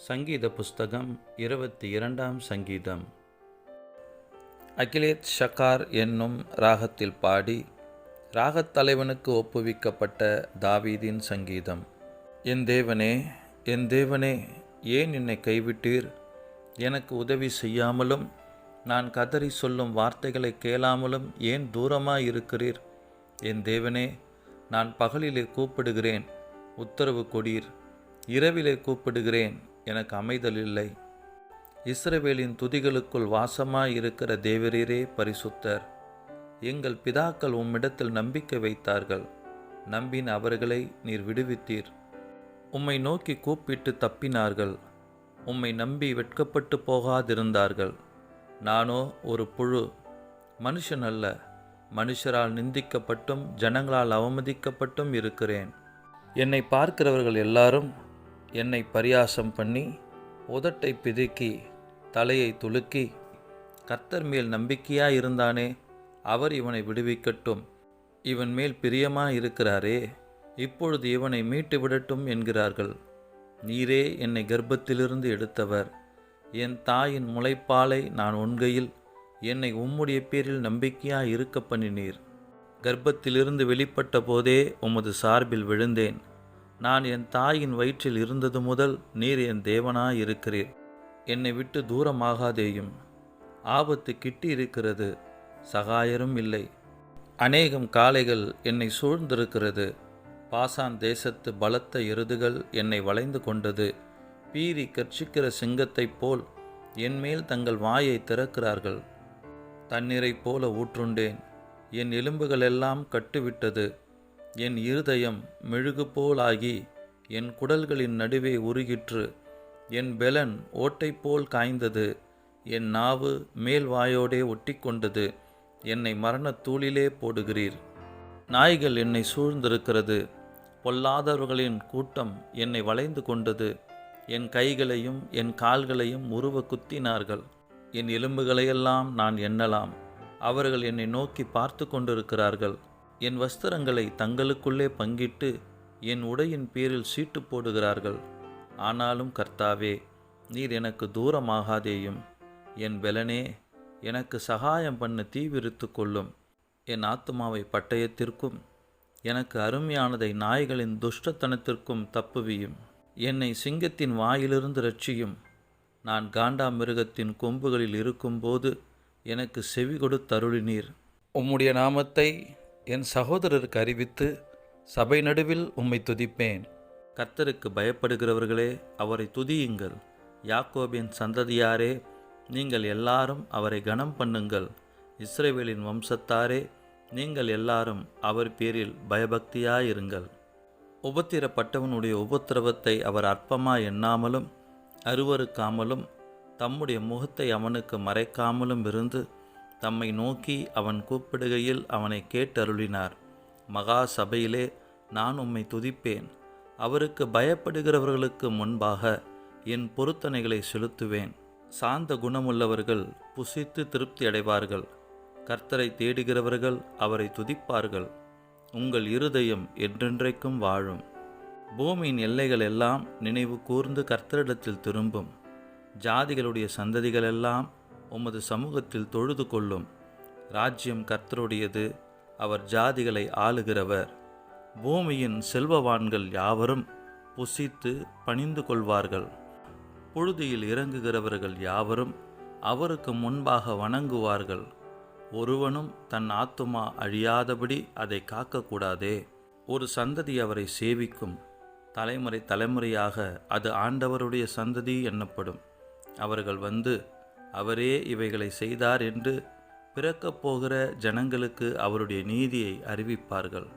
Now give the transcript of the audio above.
சங்கீத புஸ்தகம் இருபத்தி இரண்டாம் சங்கீதம். அகிலேத் ஷக்கார் என்னும் ராகத்தில் பாடி ராகத் தலைவனுக்கு ஒப்புவிக்கப்பட்ட தாவீதின் சங்கீதம். என் தேவனே என் தேவனே ஏன் என்னை கைவிட்டீர்? எனக்கு உதவி செய்யாமலும் நான் கதறி சொல்லும் வார்த்தைகளை கேளாமலும் ஏன் தூரமாக இருக்கிறீர்? என் தேவனே நான் பகலிலே கூப்பிடுகிறேன் உத்தரவு கொடீர். இரவிலே கூப்பிடுகிறேன் எனக்கு அமைதல் இல்லை. இஸ்ரவேலின் துதிகளுக்குள் வாசமாய் இருக்கிற தேவரீரே பரிசுத்தர். எங்கள் பிதாக்கள் உம்மிடத்தில் நம்பிக்கை வைத்தார்கள். நம்பின அவர்களை நீர் விடுவித்தீர். உம்மை நோக்கி கூப்பிட்டு தப்பினார்கள். உம்மை நம்பி வெட்கப்பட்டு போகாதிருந்தார்கள். நானோ ஒரு புழு. மனுஷன் அல்ல. மனுஷரால் நிந்திக்கப்பட்டும் ஜனங்களால் அவமதிக்கப்பட்டும் இருக்கிறேன். என்னை பார்க்கிறவர்கள் எல்லாரும் என்னை பரியாசம் பண்ணி உதட்டை பிதுக்கி தலையை துலுக்கி கர்த்தர் மேல் நம்பிக்கையாக இருந்தானே அவர் இவனை விடுவிக்கட்டும். இவன் மேல் பிரியமாக இருக்கிறாரே இப்பொழுது இவனை மீட்டு விடட்டும் என்கிறார்கள். நீரே என்னை கர்ப்பத்திலிருந்து எடுத்தவர். என் தாயின் முளைப்பாலை நான் உண்கையில் என்னை உம்முடைய பேரில் நம்பிக்கையாக இருக்க பண்ணினீர். கர்ப்பத்திலிருந்து வெளிப்பட்ட போதே உமது சார்பில் விழுந்தேன். நான் என் தாயின் வயிற்றில் இருந்தது முதல் நீர் என் தேவனாய் இருக்கிறீர் என்னை விட்டு தூரமாகாதேயும். ஆபத்து கிட்டி இருக்கிறது சகாயரும் இல்லை. அநேகம் காளைகள் என்னை சூழ்ந்திருக்கிறது. பாசான் தேசத்து பலத்த எருதுகள் என்னை வளைந்து கொண்டது. பீறி கர்ச்சிக்கிற சிங்கத்தைப் போல் என்மேல் தங்கள் வாயை திறக்கிறார்கள். தண்ணீரைப் போல ஊற்றுண்டேன். என் எலும்புகளெல்லாம் கட்டுவிட்டது. என் இருதயம் மெழுகு போலாகி என் குடல்களின் நடுவே உருகிற்று. என் பெலன் ஓட்டை போல் காய்ந்தது. என் நாவு மேல் வாயோடே ஒட்டிக்கொண்டது. என்னை மரணத் தூளிலே போடுகிறீர். நாய்கள் என்னை சூழ்ந்திருக்கிறது. பொல்லாதவர்களின் கூட்டம் என்னை வளைந்து கொண்டது. என் கைகளையும் என் கால்களையும் உருவ குத்தினார்கள். என் எலும்புகளையெல்லாம் நான் எண்ணலாம். அவர்கள் என்னை நோக்கி பார்த்து கொண்டிருக்கிறார்கள். என் வஸ்திரங்களை தங்களுக்குள்ளே பங்கிட்டு என் உடையின் பேரில் சீட்டு போடுகிறார்கள். ஆனாலும் கர்த்தாவே நீர் எனக்கு தூரமாகாதேயும். என் பலனே எனக்கு சகாயம் பண்ண தீவிரித்து கொள்ளும். என் ஆத்துமாவை பட்டயத்திற்கும் எனக்கு அருமையானதை நாய்களின் துஷ்டத்தனத்திற்கும் தப்புவியும். என்னை சிங்கத்தின் வாயிலிருந்து ரட்சியும் நான் காண்டா மிருகத்தின் கொம்புகளில் இருக்கும்போது எனக்கு செவி கொடுத்தருளினீர். உம்முடைய நாமத்தை என் சகோதரருக்கு அறிவித்து சபை நடுவில் உம்மை துதிப்பேன். கர்த்தருக்கு பயப்படுகிறவர்களே அவரை துதியுங்கள். யாக்கோபின் சந்ததியாரே நீங்கள் எல்லாரும் அவரை கனம் பண்ணுங்கள். இஸ்ரேவேலின் வம்சத்தாரே நீங்கள் எல்லாரும் அவர் பேரில் பயபக்தியாயிருங்கள். உபத்திரப்பட்டவனுடைய உபத்திரவத்தை அவர் அற்பமாக எண்ணாமலும் அருவறுக்காமலும் தம்முடைய முகத்தை அவனுக்கு மறைக்காமலும் இருந்து தம்மை நோக்கி அவன் கூப்பிடுகையில் அவனை கேட்டருளினார். மகா சபையிலே நான் உம்மை துதிப்பேன். அவருக்கு பயப்படுகிறவர்களுக்கு முன்பாக என் பொருத்தனைகளை செலுத்துவேன். சாந்த குணமுள்ளவர்கள் புசித்து திருப்தி அடைவார்கள். கர்த்தரை தேடுகிறவர்கள் அவரை துதிப்பார்கள். உங்கள் இருதயம் என்றென்றைக்கும் வாழும். பூமியின் எல்லைகள் எல்லாம் நினைவு கூர்ந்து கர்த்தரிடத்தில் திரும்பும். ஜாதிகளுடைய சந்ததிகளெல்லாம் உமது சமூகத்தில் தொழுது கொள்ளும். ராஜ்யம் கர்த்தருடையது. அவர் ஜாதிகளை ஆளுகிறவர். பூமியின் செல்வவான்கள் யாவரும் புசித்து பணிந்து கொள்வார்கள். புழுதியில் இறங்குகிறவர்கள் யாவரும் அவருக்கு முன்பாக வணங்குவார்கள். ஒருவனும் தன் ஆத்துமா அழியாதபடி அதை காக்கக்கூடாதே. ஒரு சந்ததி அவரை சேவிக்கும். தலைமுறை தலைமுறையாக அது ஆண்டவருடைய சந்ததி என்னப்படும். அவர்கள் வந்து அவரே இவைகளை செய்தார் என்று பிறக்கப் போகிற ஜனங்களுக்கு அவருடைய நீதியை அறிவிப்பார்கள்.